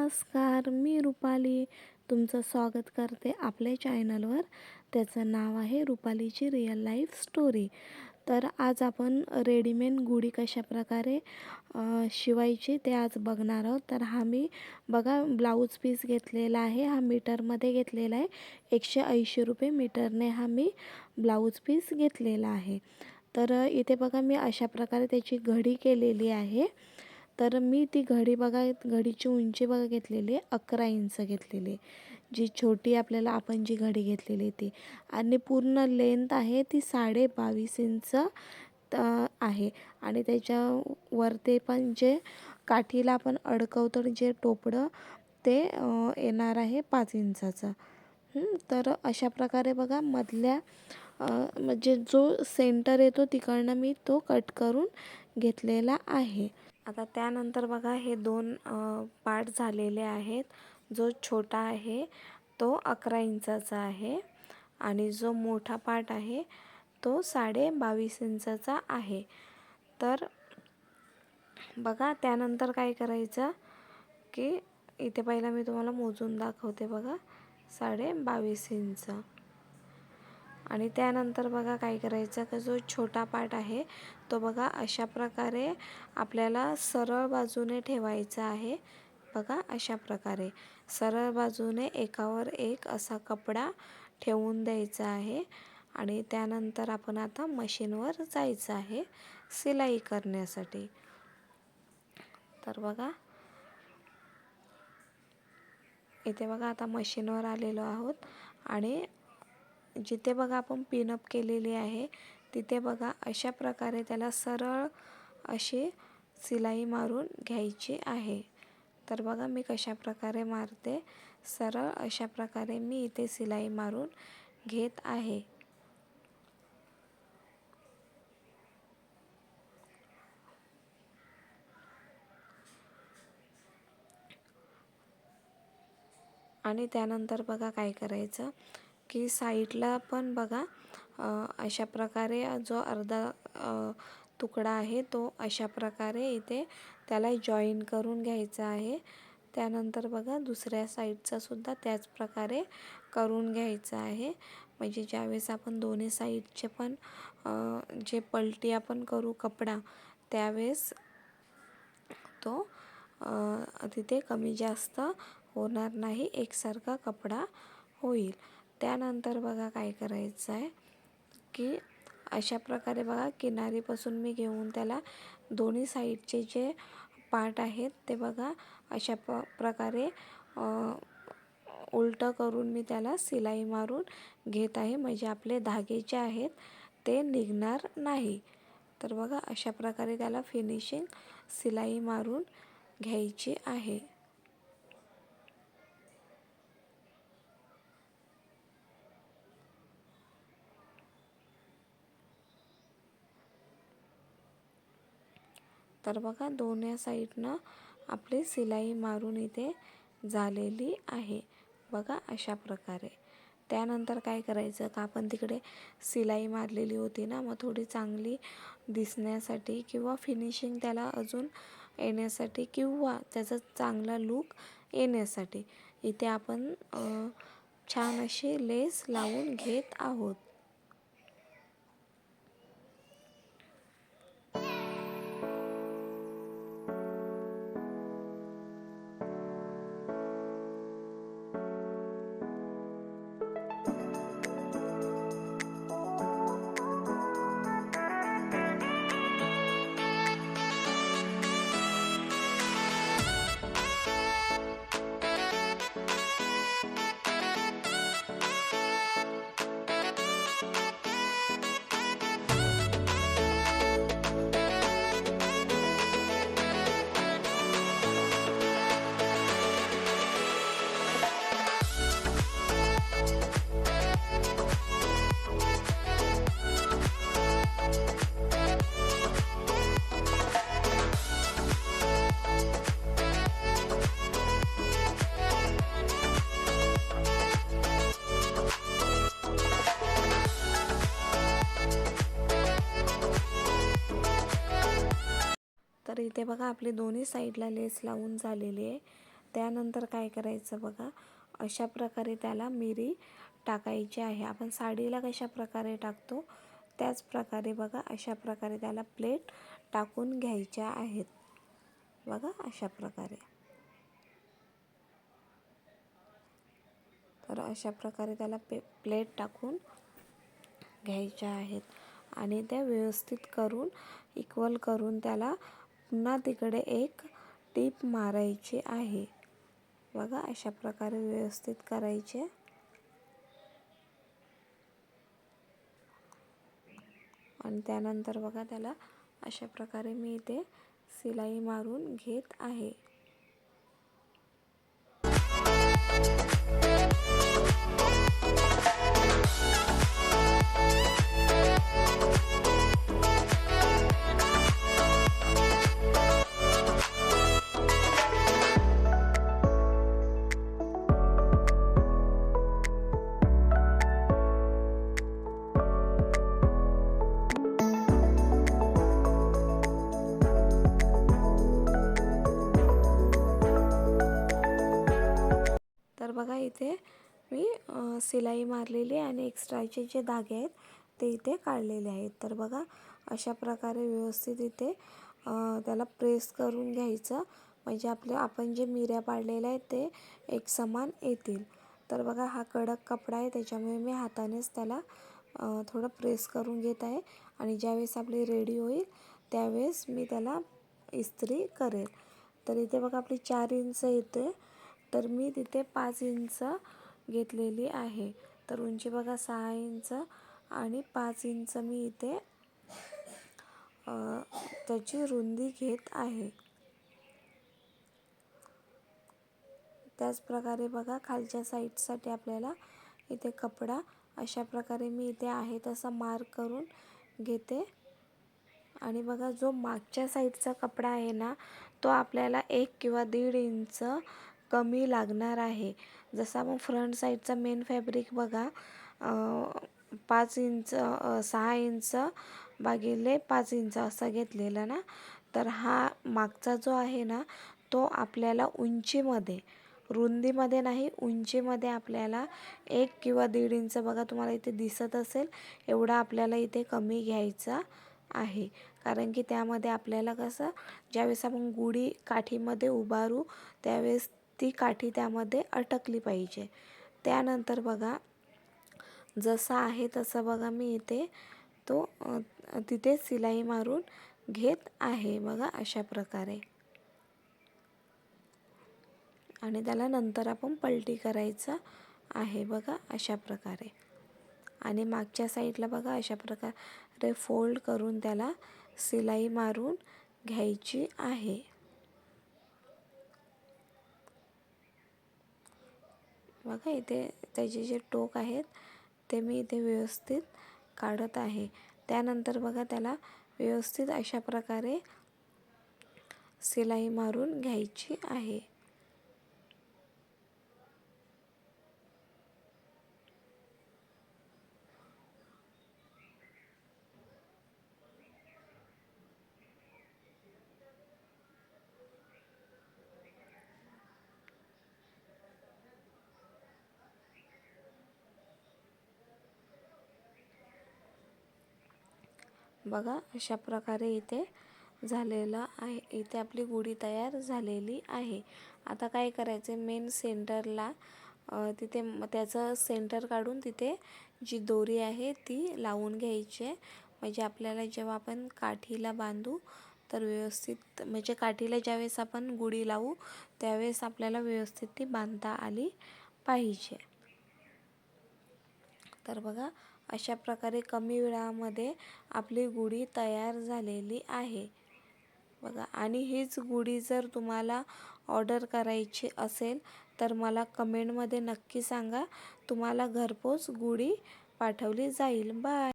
नमस्कार मी रुपाली तुमचं स्वागत करते आपल्या चॅनलवर. त्याचं नाव आहे रुपालीची रिअल लाईफ स्टोरी तर आज आपण रेडीमेड गुढी कशाप्रकारे शिवायची ते आज बघणार आहोत. तर हा मी बघा ब्लाऊज पीस घेतलेला आहे. हा मीटरमध्ये घेतलेला आहे. एकशे ऐंशी रुपये मीटरने हा मी ब्लाऊज पीस घेतलेला आहे. तर इथे बघा मी अशा प्रकारे त्याची घडी केलेली आहे. तर मी ती घडी बघा घडीची उंची बघा घेतलेली आहे अकरा इंच घेतलेली जी छोटी आपल्याला आपण जी घडी घेतलेली ती. आणि पूर्ण लेंथ आहे ती साडे बावीस इंच त- आहे. आणि त्याच्यावरती पण जे काठीला आपण अडकवतो जे टोपडं ते येणार आहे पाच इंचाचं. तर अशा प्रकारे बघा मधल्या म्हणजे जो सेंटर येतो तिकडनं मी तो कट करून घेतलेला आहे. आता त्यानंतर बघा हे दोन पार्ट झालेले आहेत. जो छोटा आहे तो अकरा इंचाचा आहे आणि जो मोठा पार्ट आहे तो साडे बावीस इंचाचा आहे. तर बघा त्यानंतर काय करायचं की इथे पहिला मी तुम्हाला मोजून दाखवते बघा साडे बावीस इंच. आणि त्यानंतर बघा काय करायचं का जो छोटा पार्ट आहे तो बघा अशा प्रकारे आपल्याला सरळ बाजूने ठेवायचा आहे. बघा अशा प्रकारे सरळ बाजूने एकावर एक असा कपडा ठेवून द्यायचा आहे. आणि त्यानंतर आपण आता मशीनवर जायचं आहे सिलाई करण्यासाठी. तर बघा इथे बघा आता मशीनवर आलेलो आहोत. आणि जिथे बघा आपण पिनअप केलेली आहे तिथे बघा अशा प्रकारे त्याला सरळ अशी सिलाई मारून घ्यायची आहे. तर बघा मी कशा प्रकारे मारते. सरळ अशा प्रकारे मी इथे सिलाई मारून घेत आहे. आणि त्यानंतर बघा काय करायचं? की साईडला पण बघा अशा प्रकारे जो अर्धा तुकडा आहे तो अशा प्रकारे इथे त्याला जॉईन करून घ्यायचा आहे. त्यानंतर बघा दुसऱ्या साईडचा सुद्धा त्याच प्रकारे करून घ्यायचा आहे. म्हणजे ज्यावेळेस आपण दोन्ही साईडचे पण जे पलटी आपण करू कपडा त्यावेळेस तो तिथे कमी जास्त होणार नाही. एकसारखा कपडा होईल. त्यानंतर बघा काय करायचं आहे की अशा प्रकारे बघा किनारीपासून मी घेऊन त्याला दोन्ही साईडचे जे पार्ट आहेत ते बघा अशा प प्रकारे उलटं करून मी त्याला सिलाई मारून घेत आहे. म्हणजे आपले धागे जे आहेत ते निघणार नाही. तर बघा अशा प्रकारे त्याला फिनिशिंग सिलाई मारून घ्यायची आहे. तर बघा दोन्ही साईडनं आपली सिलाई मारून इथे झालेली आहे. बघा अशा प्रकारे. त्यानंतर काय करायचं? का आपण तिकडे सिलाई मारलेली होती ना मग थोडी चांगली दिसण्यासाठी किंवा फिनिशिंग त्याला अजून येण्यासाठी किंवा त्याचा चांगला लूक येण्यासाठी इथे आपण छान अशी लेस लावून घेत आहोत. इथे बघा आपली दोन्ही साईडला लेस लावून झालेली आहे. त्यानंतर काय करायचं बघा? अशा प्रकारे त्याला मिरी टाकायची आहे. आपण साडीला कशा प्रकारे टाकतो? त्याच प्रकारे बघा अशा प्रकारे त्याला प्लेट टाकून घ्यायच्या आहेत. बघा अशा प्रकारे. तर अशा प्रकारे त्याला पे प्लेट टाकून घ्यायच्या आहेत. आणि त्या व्यवस्थित करून इक्वल करून त्याला पुन्हा तिकडे एक टीप मारायची आहे. बघा अशा प्रकारे व्यवस्थित करायचे. आणि त्यानंतर बघा त्याला अशा प्रकारे मी इथे सिलाई मारून घेत आहे. सिलाई मारलेली आणि एक्स्ट्राचे जे धागे आहेत ते इथे काढलेले आहेत. तर बघा अशा प्रकारे व्यवस्थित इथे त्याला प्रेस करून घ्यायचं. म्हणजे आपले आपण जे मिऱ्या पाडलेल्या आहेत ते एक समान येतील. तर बघा हा कडक कपडा आहे त्याच्यामुळे मी हातानेच त्याला थोडं प्रेस करून घेत आहे. आणि ज्यावेळेस आपली रेडी होईल त्यावेळेस मी त्याला इस्त्री करेल. तर इथे बघा आपली चार इंच येते. तर मी तिथे पाच इंच घेतलेली आहे. तर उंची बघा सहा इंच आणि पाच इंच मी इथे त्याची रुंदी घेत आहे. त्याचप्रकारे बघा खालच्या साईडसाठी आपल्याला इथे कपडा अशा प्रकारे मी इथे आहे तसा मार्क करून घेते. आणि बघा जो मागच्या साईडचा कपडा आहे ना तो आपल्याला एक किंवा दीड इंच कमी लागणार आहे. जसा मग फ्रंट साईडचा मेन फॅब्रिक बघा पाच इंच सहा इंच भागिले पाच इंच असा घेतलेला ना तर हा मागचा जो आहे ना तो आपल्याला उंचीमध्ये रुंदीमध्ये नाही उंचीमध्ये आपल्याला एक किंवा दीड इंच बघा तुम्हाला इथे दिसत असेल एवढा आपल्याला इथे कमी घ्यायचा आहे. कारण की त्यामध्ये आपल्याला कसं ज्यावेळेस आपण गुढी काठीमध्ये उभारू त्यावेळेस ती काठी त्यामध्ये अटकली पाहिजे. त्यानंतर बघा जसा आहे तसं बघा मी इथे तो तिथे सिलाई मारून घेत आहे बघा अशा प्रकारे. आणि त्याला नंतर आपण पलटी करायचं आहे बघा अशा प्रकारे. आणि मागच्या साईडला बघा अशा प्रकारे फोल्ड करून त्याला सिलाई मारून घ्यायची आहे. बघा इथे त्याचे जे टोक आहेत ते मी इथे व्यवस्थित काढत आहे. त्यानंतर बघा त्याला व्यवस्थित अशा प्रकारे सिलाई मारून घ्यायची आहे. बघा अशा प्रकारे इथे झालेलं आहे. इथे आपली गुढी तयार झालेली आहे. आता काय करायचं मेन सेंटरला तिथे त्याचं सेंटर काढून तिथे जी दोरी आहे ती लावून घ्यायची आहे. म्हणजे आपल्याला जेव्हा आपण काठीला बांधू तर व्यवस्थित म्हणजे काठीला ज्यावेळेस आपण गुढी लावू त्यावेळेस आपल्याला व्यवस्थित ती बांधता आली पाहिजे. तर बघा अशा प्रकारे कमी वेळामध्ये आपली गुढी तयार झालेली आहे. बघा आणि हीच गुढी जर तुम्हाला ऑर्डर करायची असेल तर मला कमेंटमध्ये नक्की सांगा. तुम्हाला घरपोच गुढी पाठवली जाईल. बाय!